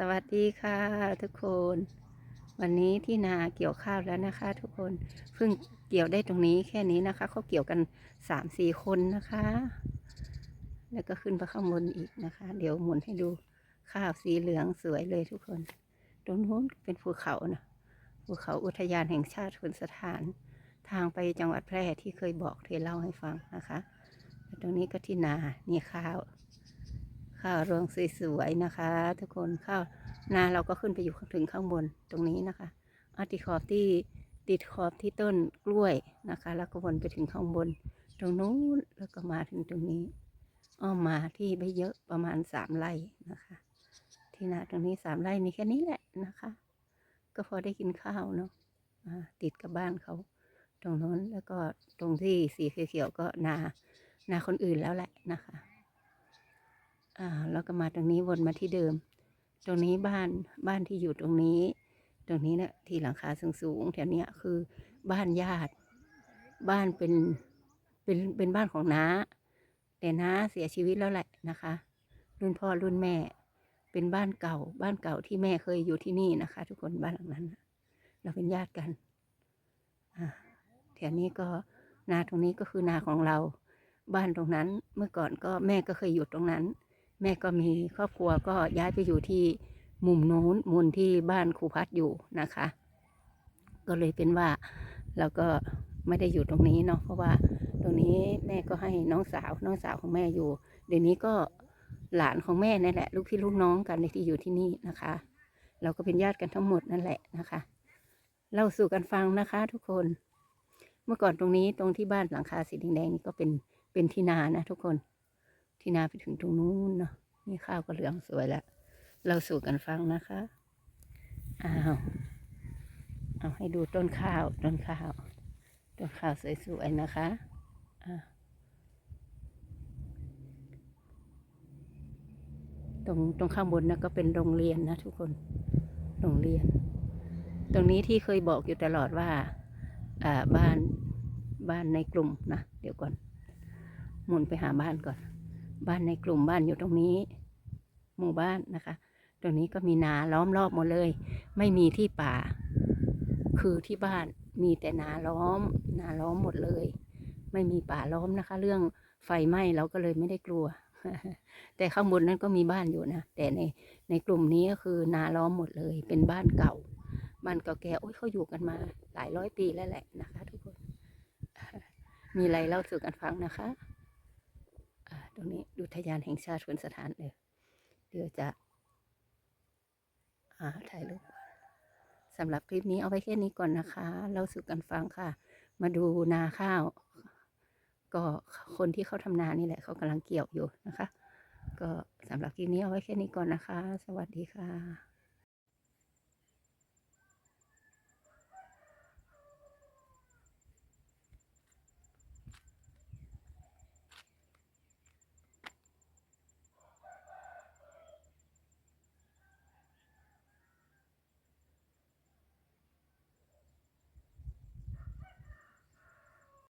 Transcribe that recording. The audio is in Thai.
สวัสดีค่ะทุกคน วันนี้ที่นาเกี่ยวข้าวแล้วนะคะ ทุกคนเพิ่งเกี่ยวได้ตรงนี้แค่นี้นะคะเขาเกี่ยวกันสามสี่คนนะคะ แล้วก็ขึ้นไปข้างบนอีกนะคะ เดี๋ยวหมุนให้ดูข้าวสีเหลืองสวยเลยทุกคน ตรงนู้นเป็นภูเขานะภูเขาอุทยานแห่งชาติขุนสถาน ทางไปจังหวัดแพร่ที่เคยบอกเคยเล่าให้ฟังนะคะ ตรงนี้ก็ที่นานี่ข้าว ข้าวรวงสวยๆนะคะ ทุกคนข้าวนาเราก็ขึ้นไปอยู่ถึงข้างบนตรงนี้นะคะอาติดขอบที่ติดขอบที่ต้นกล้วยนะคะ แล้วก็วนไปถึงข้างบน ตรงนู้นแล้วก็มาถึงตรงนี้อ้อมมาที่ไม่เยอะประมาณสามไร่นะคะ ที่นาตรงนี้สามไร่มีแค่นี้แหละนะคะ ก็พอได้กินข้าวเนาะติดกับบ้านเขา ตรงนู้นแล้วก็ตรงที่สีเขียวๆก็นา นาคนอื่นแล้วแหละนะคะ อ่าแล้วก็มาตรงนี้วนมาที่เดิม ตรงนี้บ้านบ้านที่อยู่ตรงนี้ ตรงนี้เนะี่ยที่หลังคาสูงสูงแถวเนี้ยคือบ้านญาติ บ้านเป็นเป็นเป็นบ้านของน้า แต่น้าเสียชีวิตแล้วแหละนะคะ รุ่นพ่อรุ่นแม่ เป็นบ้านเก่า บ้านเก่าที่แม่เคยอยู่ที่นี่นะคะ ทุกคนบ้านหลังนั้น เราเป็นญาติกันอ่าแถวนี้ก็นาตรงนี้ก็คือนาของเรา บ้านตรงนั้นเมื่อก่อนก็แม่ก็เคยอยู่ตรงนั้น แม่ก็มีครอบครัวก็ย้ายไปอยู่ที่มุมโน้นมุมที่บ้านครูพัดอยู่นะคะ ก็เลยเป็นว่าเราก็ไม่ได้อยู่ตรงนี้เนาะเพราะว่าตรงนี้แม่ก็ให้น้องสาวน้องสาวของแม่อยู่ เดี๋ยวนี้ก็หลานของแม่นั่นแหละ ลูกพี่ลูกน้องกันที่อยู่ที่นี่นะคะ เราก็เป็นญาติกันทั้งหมดนั่นแหละนะคะเล่าสู่กันฟังนะคะทุกคน เมื่อก่อนตรงนี้ตรงที่บ้านหลังคาสีแดงๆนี่ก็เป็นเป็นที่นานะทุกคน ที่นาไปถึงตรงนู้นเนาะนี่ข้าวก็เหลืองสวยแล้ว เราสู่กันฟังนะคะอ้าวเอาให้ดูต้นข้าวต้นข้าวต้นข้าวสวยๆนะคะอ่าตรงตรงข้างบนนะก็เป็นโรงเรียนนะทุกคนโรงเรียน ตรงนี้ที่เคยบอกอยู่ตลอดว่าอ่าบ้านบ้านในกลุ่มนะเดี๋ยวก่อนหมุนไปหาบ้านก่อน บ้านในกลุ่มบ้านอยู่ตรงนี้ หมู่บ้านนะคะ ตรงนี้ก็มีนาล้อมรอบหมดเลย ไม่มีที่ป่า คือที่บ้านมีแต่นาล้อม นาล้อมหมดเลย ไม่มีป่าล้อมนะคะ เรื่องไฟไหม้เราก็เลยไม่ได้กลัว แต่ข้างบนนั้นก็มีบ้านอยู่นะ แต่ในในกลุ่มนี้ก็คือนาล้อมหมดเลย เป็นบ้านเก่า บ้านเก่าแก่โอ้ยเขาอยู่กันมาหลายร้อยปีแล้วแหละนะคะ ทุกคน มีอะไรเล่าสู่กันฟังนะคะ ตรงนี้ดูทยานแห่งชาติสวนสถานเดี๋ยวเดี๋ยวจะอ่าถ่ายรูปสำหรับคลิปนี้เอาไว้แค่นี้ก่อนนะคะเล่าสู่กันฟังค่ะ มาดูนาข้าว ก็คนที่เขาทำนานี่แหละเขากำลังเกี่ยวอยู่นะคะ ก็สำหรับคลิปนี้เอาไว้แค่นี้ก่อนนะคะ สวัสดีค่ะ